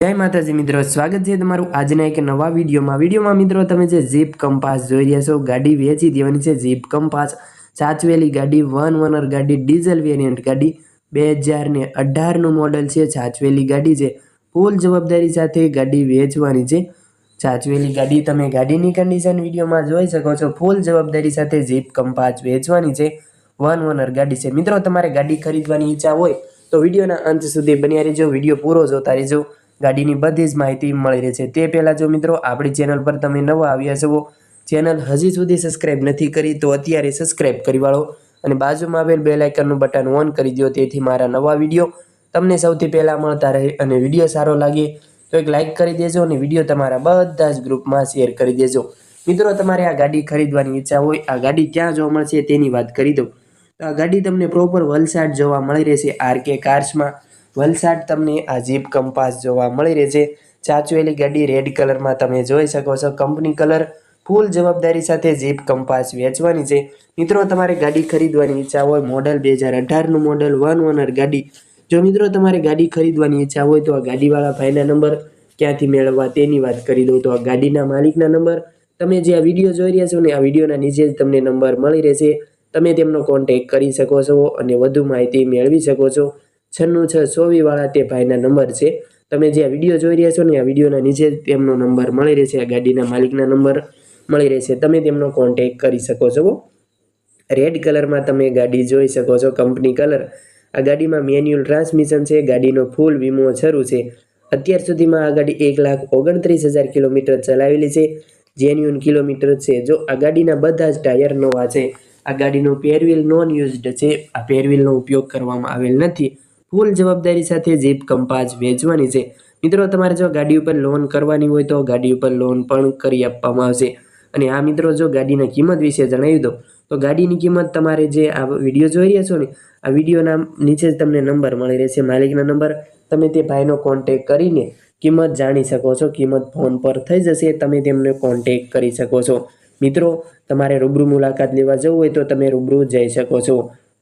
જય માતાજી મિત્રો, સ્વાગત છે તમારું આજના એક નવા વિડીયોમાં. વિડીયોમાં મિત્રો, તમે જે જીપ કંપાસ જોઈ રહ્યા છો, ગાડી વેચી દેવાની છે જીપ કંપાસ. સાચવેલી ગાડી વન વનર ગાડી, ડીઝલ વેરિયન્ટ ગાડી. બે હજારને અઢારનું મોડલ છે, સાચવેલી ગાડી છે. ફૂલ જવાબદારી સાથે ગાડી વેચવાની છે. સાચવેલી ગાડી તમે ગાડીની કન્ડિશન વિડીયોમાં જોઈ શકો છો. ફૂલ જવાબદારી સાથે જીપ કંપાસ વેચવાની છે. વન વનર ગાડી છે. મિત્રો, તમારે ગાડી ખરીદવાની ઈચ્છા હોય તો વિડીયોના અંત સુધી બન્યા રહેજો. વીડિયો પૂરો જોતા રહેજો. ગાડીની બધી જ માહિતી મળી રહે છે. તે પહેલાં જો મિત્રો, આપણી ચેનલ પર તમે નવા આવ્યા છો ચેનલ હજી સુધી સબસ્ક્રાઈબ નથી કરી, તો અત્યારે સબસ્ક્રાઈબ કરી વાળો અને બાજુમાં આવેલ બે લાઇકનનું બટન ઓન કરી દો તેથી મારા નવા વીડિયો તમને સૌથી પહેલાં મળતા રહે અને વીડિયો સારો લાગે, તો એક લાઇક કરી દેજો અને વીડિયો તમારા બધા જ ગ્રુપમાં શેર કરી દેજો. મિત્રો, તમારે આ ગાડી ખરીદવાની ઈચ્છા હોય, આ ગાડી ક્યાં જોવા મળશે તેની વાત કરી દઉં. તો આ ગાડી તમને પ્રોપર વલસાડ જોવા મળી રહેશે આર કે કાર્સમાં વલસાડ તમને આ જીપ કંપાસ જોવા મળી રહેશે. ચાચવેલી ગાડી રેડ કલરમાં તમે જોઈ શકો છો. કંપની કલર ફૂલ જવાબદારી સાથે જીપ કંપાસ વેચવાની છે. મિત્રો, તમારે ગાડી ખરીદવાની ઈચ્છા હોય મોડલ બે હજાર અઢારનું મોડલ વન ઓનર ગાડી. જો મિત્રો, તમારે ગાડી ખરીદવાની ઈચ્છા હોય, તો આ ગાડીવાળા ભાઈના નંબર ક્યાંથી મેળવવા તેની વાત કરી દઉં. તો આ ગાડીના માલિકના નંબર તમે જે આ વીડિયો જોઈ રહ્યા છો ને, આ વિડીયોના નીચે જ તમને નંબર મળી રહેશે. તમે તેમનો કોન્ટેક કરી શકો છો અને વધુ માહિતી મેળવી શકો છો. છન્નું છ ચોવીસવાળા તે ભાઈના નંબર છે. તમે જે આ વીડિયો જોઈ રહ્યા છો ને, આ વિડીયોના નીચે તેમનો નંબર મળી રહેશે, આ ગાડીના માલિકના નંબર મળી રહેશે. તમે તેમનો કોન્ટેક કરી શકો છો. રેડ કલરમાં તમે ગાડી જોઈ શકો છો કંપની કલર આ ગાડીમાં મેન્યુઅલ ટ્રાન્સમિશન છે, ગાડીનો ફૂલ વીમો શરૂ છે. અત્યાર સુધીમાં આ ગાડી એક લાખ ઓગણત્રીસ હજાર કિલોમીટર ચલાવેલી છે. જેન્યુન કિલોમીટર છે. જો આ ગાડીના બધા જ ટાયર નવા છે, આ ગાડીનો પેરવીલ નોન યુઝડ છે. આ પેરવીલનો ઉપયોગ કરવામાં આવેલ નથી. ફૂલ જવાબદારી સાથે જીપ કંપાસ વેચવાની છે. મિત્રો, તમારે જો ગાડી ઉપર લોન કરવાની હોય તો ગાડી ઉપર લોન પણ કરી આપવામાં આવશે. અને આ મિત્રો, જો ગાડીના કિંમત વિશે જણાવી દો, તો ગાડીની કિંમત તમારે જે આ વીડિયો જોઈ રહ્યા છો ને, આ વિડીયોના નીચે જ તમને નંબર મળી રહેશે, માલિકના નંબર. તમે તે ભાઈનો કોન્ટેક કરીને કિંમત જાણી શકો છો. કિંમત ફોન પર થઈ જશે, તમે તેમને કોન્ટેક કરી શકો છો. મિત્રો, તમારે રૂબરૂ મુલાકાત લેવા જવું હોય તો તમે રૂબરૂ જઈ શકો છો.